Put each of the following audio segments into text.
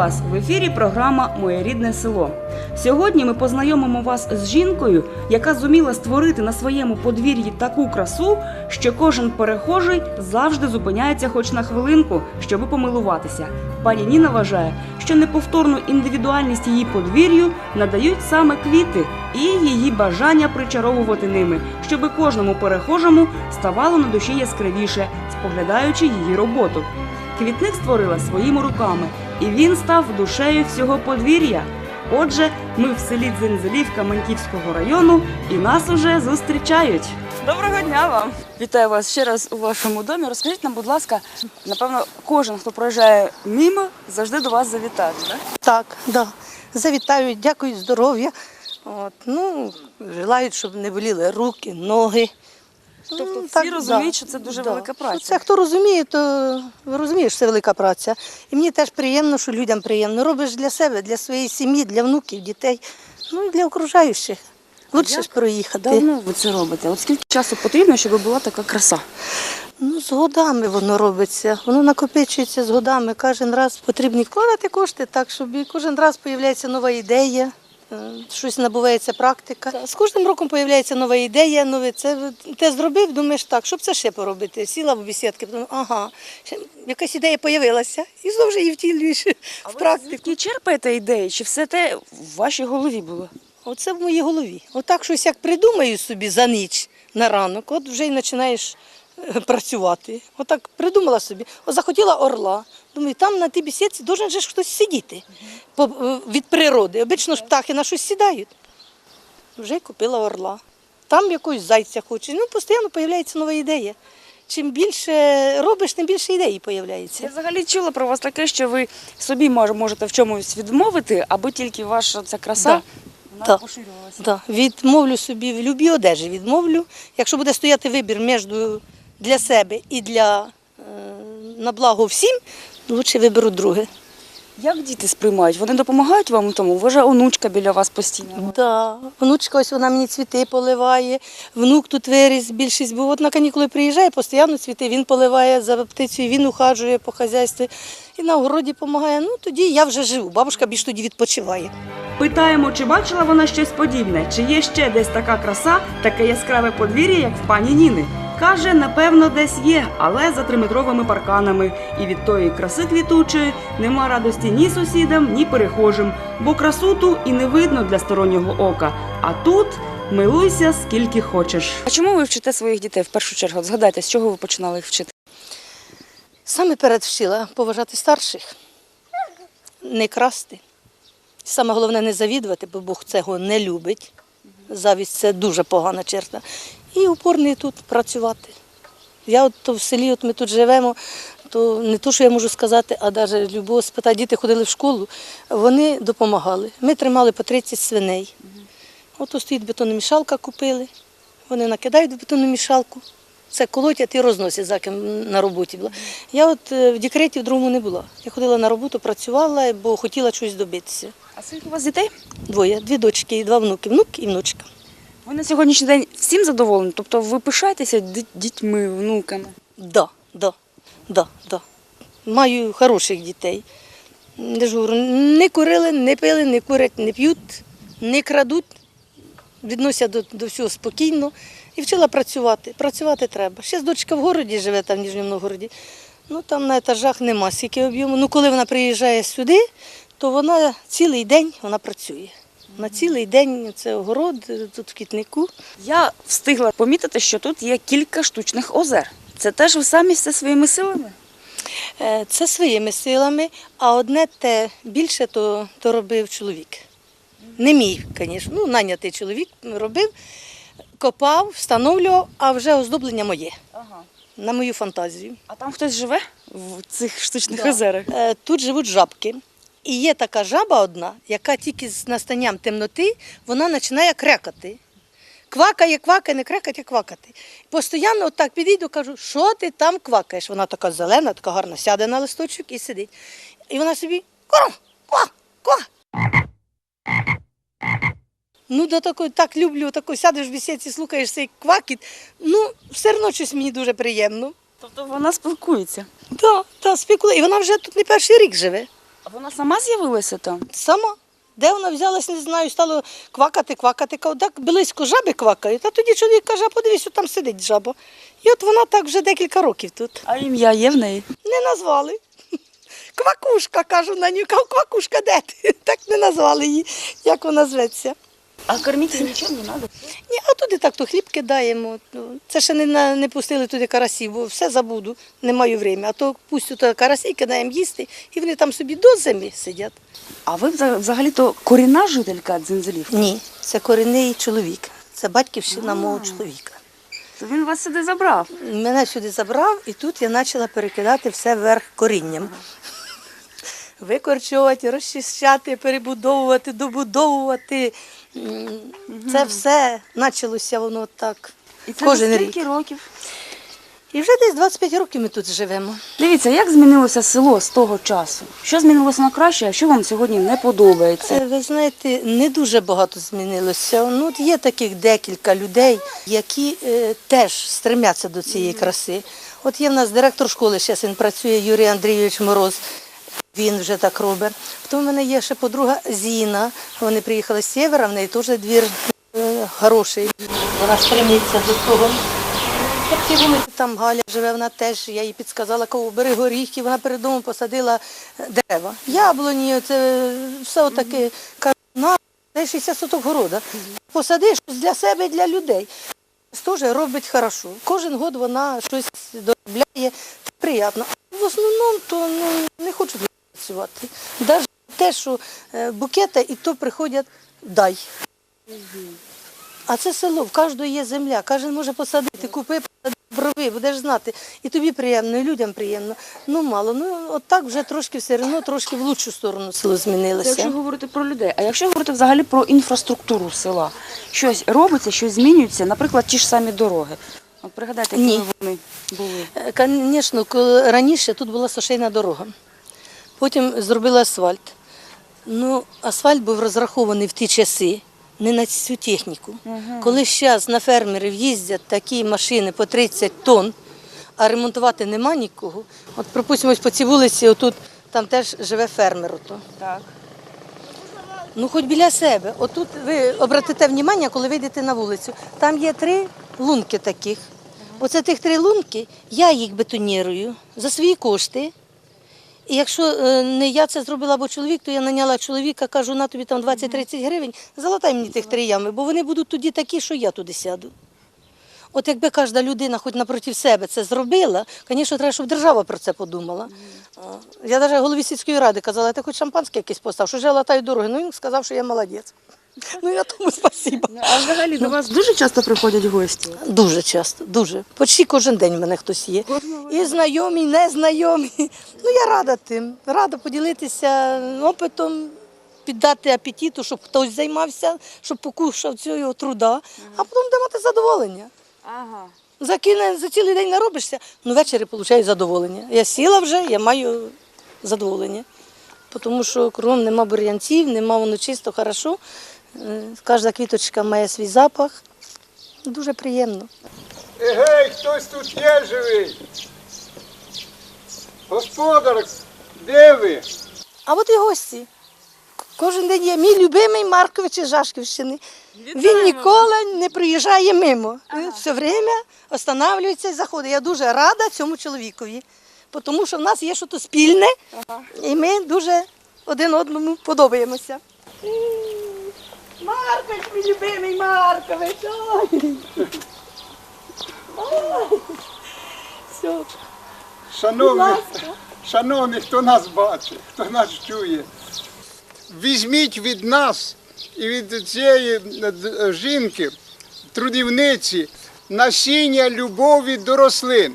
Вас в ефірі. Програма Моє рідне село. Сьогодні ми познайомимо вас з жінкою, яка зуміла створити на своєму подвір'ї таку красу, що кожен перехожий завжди зупиняється хоч на хвилинку, щоби помилуватися. Пані Ніна вважає, що неповторну індивідуальність її подвір'ю надають саме квіти і її бажання причаровувати ними, щоби кожному перехожому ставало на душі яскравіше, споглядаючи її роботу. Квітник створила своїми руками, і він став душею всього подвір'я. Отже, ми в селі Дзензелівка Маньківського району і нас уже зустрічають. Доброго дня вам! Вітаю вас ще раз у вашому домі. Розкажіть нам, будь ласка, напевно, кожен, хто проїжджає мимо, завжди до вас завітати. Так? Так, да. Завітають, дякують здоров'я. От, ну, желають, щоб не боліли руки, ноги. Тобто Ну, всі так, розуміють, да. що це дуже Да. велика праця. Це хто розуміє, то розуміє, що це велика праця. І мені теж приємно, що людям приємно. Робиш для себе, для своєї сім'ї, для внуків, дітей, ну і для окружаючих. Лучше як ж проїхати. Давно ви це робите? От скільки часу потрібно, щоб була така краса? Ну, з годами воно робиться, воно накопичується з годами. Кожен раз потрібно вкладати кошти так, щоб кожен раз з'являється нова ідея, щось набувається практика. З кожним роком з'являється нова ідея, нове це те зробив, думаєш так, щоб це ще поробити. Сіла в бесідки, думаю, ага, якась ідея з'явилася, і знову ж її втілюєш в практику. Звідки черпаєте ідеї? Чи все те в вашій голові було? Оце в моїй голові. Отак щось як придумаю собі за ніч на ранок, от вже й починаєш е, працювати. Отак придумала собі. От захотіла орла. Думаю, там на тій бесідці должен же хтось сидіти е, від природи. Обично ж птахи на щось сідають. Вже купила орла. Там якогось зайця хоче. Ну, постійно з'являється нова ідея. Чим більше робиш, тим більше ідеї Я взагалі чула про вас таке, що ви собі можете в чомусь відмовити, аби тільки ваша ця краса Да. вона Да. поширювалася. Да. Відмовлю собі в любій одежі. Відмовлю. Якщо буде стояти вибір між для себе і для е, на благо всім, лучше виберу друге. Як діти сприймають? Вони допомагають вам у тому? Ви онучка біля вас постійно. Да. Внучка, ось вона мені цвіти поливає. Внук тут виріс, більшість був. От на канікули приїжджає, постійно цвіти, він поливає за птицею, він ухажує по хазяйстві і на огороді допомагає. Ну тоді я вже живу. Бабушка більш тоді відпочиває. Питаємо, чи бачила вона щось подібне, чи є ще десь така краса, таке яскраве подвір'я, як в пані Ніни. Каже, напевно, десь є, але за триметровими парканами. І від тої краси квітучої нема радості ні сусідам, ні перехожим, бо красу ту і не видно для стороннього ока. А тут милуйся скільки хочеш. А чому ви вчите своїх дітей в першу чергу? Згадайте, з чого ви починали їх вчити? Саме перед вчила поважати старших, не красти. Саме головне не завідувати, бо Бог цього не любить. Завість це дуже погана черта. І упорний тут працювати. Я от в селі, от ми тут живемо, то не то, що я можу сказати, а навіть любого спитати, діти ходили в школу, вони допомагали. Ми тримали по 30 свиней. От стоїть бетономішалка, купили. Вони накидають в бетономішалку. Це колотять і розносять, за ким на роботі була. Я от е, в декреті в другому не була. Я ходила на роботу, працювала, бо хотіла щось добитися. А скільки у вас дітей? Двоє, дві дочки і два внуки. Внук і внучка. Ви на сьогоднішній день всім задоволені? Тобто ви пишаєтеся дітьми, внуками? Да, да, да, да. Маю хороших дітей. Не ж не курили, не пили, не курять, не п'ють, не крадуть, відносяться до, до всього спокійно. І вчила працювати. Працювати треба. Ще дочка в городі живе, там в Ніжньому Новгороді. Ну там на етажах нема скільки об'єму. Ну коли вона приїжджає сюди, то вона цілий день вона працює. На цілий день це огород, тут в квітнику. Я встигла помітити, що тут є кілька штучних озер. Це теж ви самі все своїми силами? Е, Це своїми силами, а одне те більше то, то робив чоловік. Не мій, звісно. Ну, найнятий чоловік робив, копав, встановлював, а вже оздоблення моє, Ага. на мою фантазію. А там хтось живе в цих штучних Да. озерах? Е, Тут живуть жабки. І є така жаба одна, яка тільки з настанням темноти вона починає крекати. Квакає, квакає, не крекать, а квакати. Постоянно отак підійду, кажу, що ти там квакаєш? Вона така зелена, така гарна, сяде на листочок і сидить. І вона собі ква, ква, ква. Ну, до такої, так люблю, тако сядеш в бесідці, слухаєш цей квакіт. Ну, все одно щось мені дуже приємно. Тобто вона спілкується. Так, так, спекула. І вона вже тут не перший рік живе. А вона сама з'явилася там? Сама. Де вона взялась, не знаю, стало квакати, квакати. Так близько жаби квакають. А тоді чоловік каже, подивись, от там сидить жаба. І от вона так вже декілька років тут. А ім'я є в неї? Не назвали. Квакушка, кажу на нього, квакушка, де ти? Так не назвали її, як вона зветься. А кормити нічого не треба? Ні, а туди так то хліб кидаємо. Ну, Це ще не, не пустили туди карасів, бо все забуду, не маю времени. А то пусть тут карасі кидаємо їсти, і вони там собі до зими сидять. А ви взагалі-то корінна жителька Дзензелів? Ні, це корінний чоловік. Це батьківщина мого чоловіка. То він вас сюди забрав. Мене сюди забрав, і тут я почала перекидати все вверх корінням. Викорчувати, розчищати, перебудовувати, добудовувати. Це все почалося воно так. І це Кожен за рік. років? І вже десь 25 років ми тут живемо. Дивіться, як змінилося село з того часу? Що змінилося на краще, а що вам сьогодні не подобається? Е, Ви знаєте, не дуже багато змінилося. Ну, от є таких декілька людей, які е, теж стремляться до цієї краси. От є в нас директор школи, зараз він працює, Юрій Андрійович Мороз. Він вже так робить. Потім в мене є ще подруга Зіна. Вони приїхали з севера, в неї теж двір е, хороший. Вона стремиться до того. Там Галя живе, вона теж, я їй підсказала, кого бери горіхи, вона перед домом посадила е, дерева. Яблуні, це все отаке. Кажу, на, це 60 соток города. Посади щось для себе і для людей. Теж робить хорошо. Кожен год вона щось доробляє, це приємно. А в основному то ну, не хочуть працювати. Навіть те, що е, букета, і то приходять дай. А це село, в кожного є земля, кожен може посадити, купи, посади брови, будеш знати. І тобі приємно, і людям приємно. Ну мало. Ну от так вже трошки все одно, трошки в лучшу сторону село Це змінилося. якщо говорити про людей, а якщо говорити взагалі про інфраструктуру села, щось робиться, щось змінюється, наприклад, ті ж самі дороги. От пригадайте, Ні. якими вони були. Звісно, раніше тут була сушейна дорога. Потім зробили асфальт. Ну, асфальт був розрахований в ті часи не на цю техніку. Коли зараз на фермерів їздять такі машини по 30 тонн, а ремонтувати нема нікого. От, припустимо, ось по цій вулиці, отут там теж живе фермер. Ото. Так. Ну, хоч біля себе. Отут ви обратите увагу, коли вийдете на вулицю. Там є три лунки таких. Оце тих три лунки, я їх бетонірую за свої кошти. Якщо е, не я це зробила, бо чоловік, то я наняла чоловіка, кажу, на тобі там 20-30 гривень, залатай мені тих три ями, бо вони будуть тоді такі, що я туди сяду. От якби кожна людина хоч напроти себе це зробила, звісно, треба, щоб держава про це подумала. Я навіть голові сільської ради казала, ти хоч шампанське якесь постав, що я латаю дороги. Ну він сказав, що я молодець. Ну я тому спасибо. А взагалі до вас дуже часто приходять гості? Дуже часто, дуже. Почти кожен день в мене хтось є. І знайомі, і незнайомі. Ну я рада тим. Рада поділитися опитом, піддати апетиту, щоб хтось займався, щоб покушав цього труда, а потім де мати задоволення. Ага. За, за цілий день наробишся, ну ввечері отримую задоволення. Я сіла вже, я маю задоволення. Тому що кругом нема бур'янців, нема воно чисто, хорошо. Е, Кожна квіточка має свій запах. Дуже приємно. Егей, хтось тут є живий. Господар, де ви? А от і гості. Кожен день є мій любимий Маркович із Жашківщини. Він ніколи не приїжджає мимо. Він все время останавлюється і заходить. Я дуже рада цьому чоловікові, тому що в нас є щось спільне, і ми дуже один одному подобаємося. Маркович, мій любимий Маркович. Ой. Ой. Все. Шановні, шановні, хто нас бачить, хто нас чує. Візьміть від нас і від цієї е, жінки, трудівниці, насіння любові до рослин.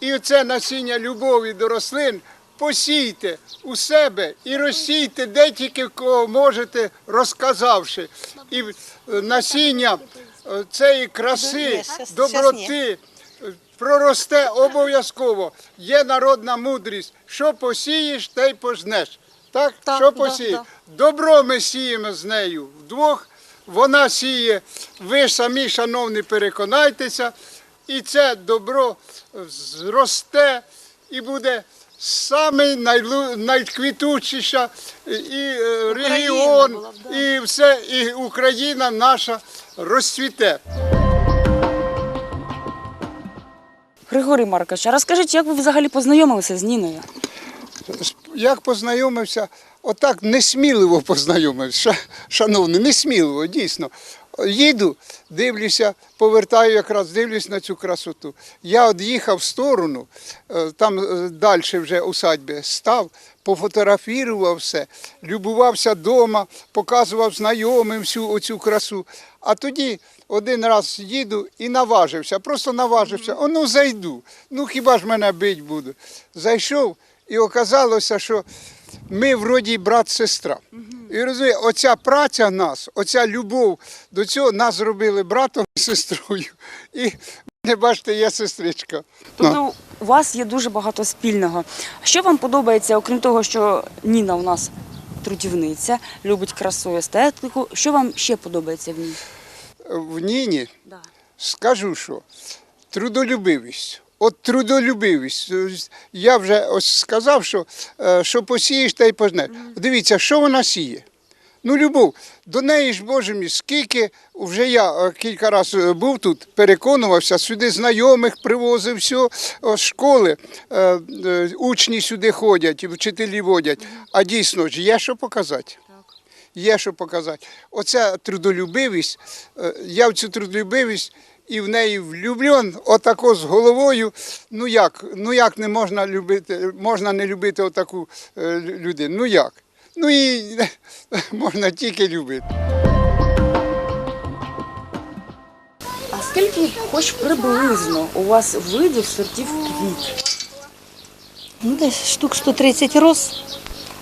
І оце насіння любові до рослин посійте у себе і розсійте де тільки кого можете, розказавши. І е, насіння е, цієї краси, доброти е, проросте обов'язково. Є народна мудрість. Що посієш, те й пожнеш. Так, Так, що да, посієш? да. Добро ми сіємо з нею вдвох. Вона сіє, ви самі, шановні, переконайтеся, і це добро зросте і буде саме найлу- найквітучіша і е, регіон, була да. і все, і Україна наша розцвіте. Григорій Маркович, а розкажіть, як ви взагалі познайомилися з Ніною? Як познайомився, отак несміливо познайомився, ша- шановний, несміливо, дійсно. Їду, дивлюся, повертаю якраз, дивлюсь на цю красоту. Я от їхав в сторону, е, там далі вже усадьби став, пофотографував все, любувався вдома, показував знайомим всю оцю красу. А тоді один раз їду і наважився, просто наважився. О, ну зайду. Ну хіба ж мене бить будуть? Зайшов. І оказалося, що ми вроді брат-сестра. І розумієте, оця праця нас, оця любов до цього нас зробили братом і сестрою. І не бачите, є сестричка. Ну, Тобто у вас є дуже багато спільного. Що вам подобається, окрім того, що Ніна у нас трудівниця, любить красу і естетику. Що вам ще подобається в ній? в Ніні Да. скажу, що трудолюбивість. От трудолюбивість. Я вже ось сказав, що, е, що посієш та й пожнеш. Дивіться, що вона сіє. Ну, любов, до неї ж, Боже мій, скільки вже я е, кілька разів був тут, переконувався, сюди знайомих привозив, все, школи, е, е, учні сюди ходять, вчителі водять. А дійсно ж є що показати. Є що показати. Оця трудолюбивість, е, я в цю трудолюбивість і в неї влюблен, отако з головою. Ну як? Ну як не можна любити, можна не любити отаку е, людину? Ну як? Ну і можна тільки любити. А скільки, хоч приблизно, у вас видів сортів квіт? Ну, десь штук 130 роз,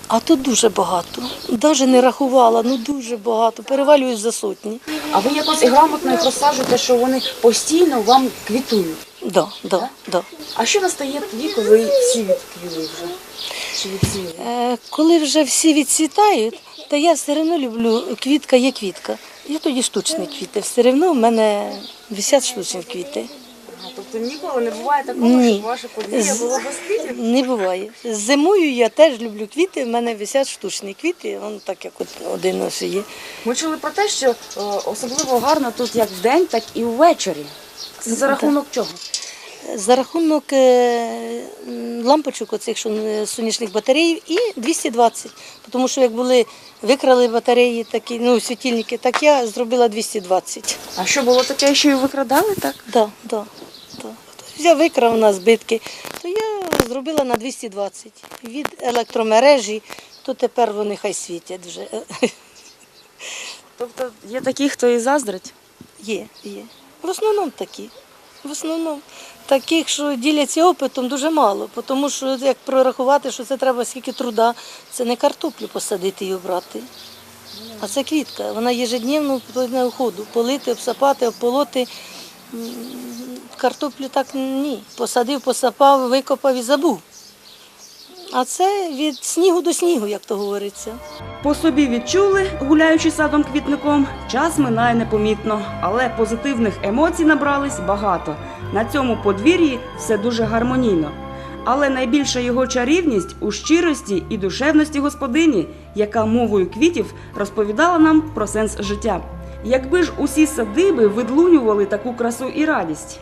а тут дуже багато. Навіть не рахувала, ну дуже багато. Перевалююсь за сотні. А ви якось грамотно їх розсаджуєте, що вони постійно вам квітують. Да, да, да. А що настає тоді, коли всі відквіли вже? Чи відсіли? Е, коли вже всі відцвітають, то я все одно люблю квітка є квітка. Я тоді штучні квіти. Все одно в мене висять штучні квіти. Тобто ніколи не буває такого, Ні. щоб ваше подвір'я було без квітів? Не буває. Зимою я теж люблю квіти, в мене висять штучні квіти, воно так як от один ось є. Ми чули про те, що е, особливо гарно тут як вдень, так і ввечері. Це за рахунок чого? За рахунок е, м, лампочок оцих що, е, сонячних батарей і 220. Тому що як були, викрали батареї такі, ну, світильники, так я зробила 220. А що було таке, що і викрадали, так? Да, да, взяв, викрав на збитки, то я зробила на 220. Від електромережі, то тепер вони хай світять вже. Тобто є такі, хто і заздрить. Є, є. В основному такі. В основному таких, що діляться опитом, дуже мало. Тому що як прорахувати, що це треба скільки труда, це не картоплю посадити і обрати. А це квітка. Вона єжедневно на уходу. Полити, обсапати, обполоти. Картоплю так ні. Посадив, посапав, викопав і забув. А це від снігу до снігу, як то говориться. По собі відчули, гуляючи садом квітником, час минає непомітно, але позитивних емоцій набрались багато. На цьому подвір'ї все дуже гармонійно. Але найбільша його чарівність у щирості і душевності господині, яка мовою квітів розповідала нам про сенс життя. Якби ж усі садиби видлунювали таку красу і радість.